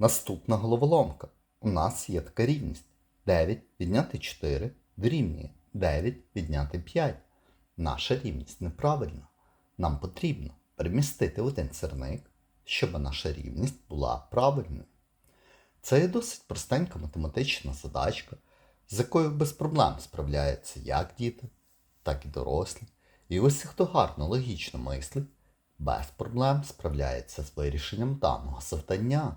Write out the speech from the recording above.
Наступна головоломка. У нас є така рівність. 9 відняти 4 дорівнює 9 відняти 5. Наша рівність неправильна. Нам потрібно перемістити один сірник, щоб наша рівність була правильною. Це є досить простенька математична задачка, з якою без проблем справляються як діти, так і дорослі. І ось хто гарно логічно мислить, без проблем справляється з вирішенням даного завдання.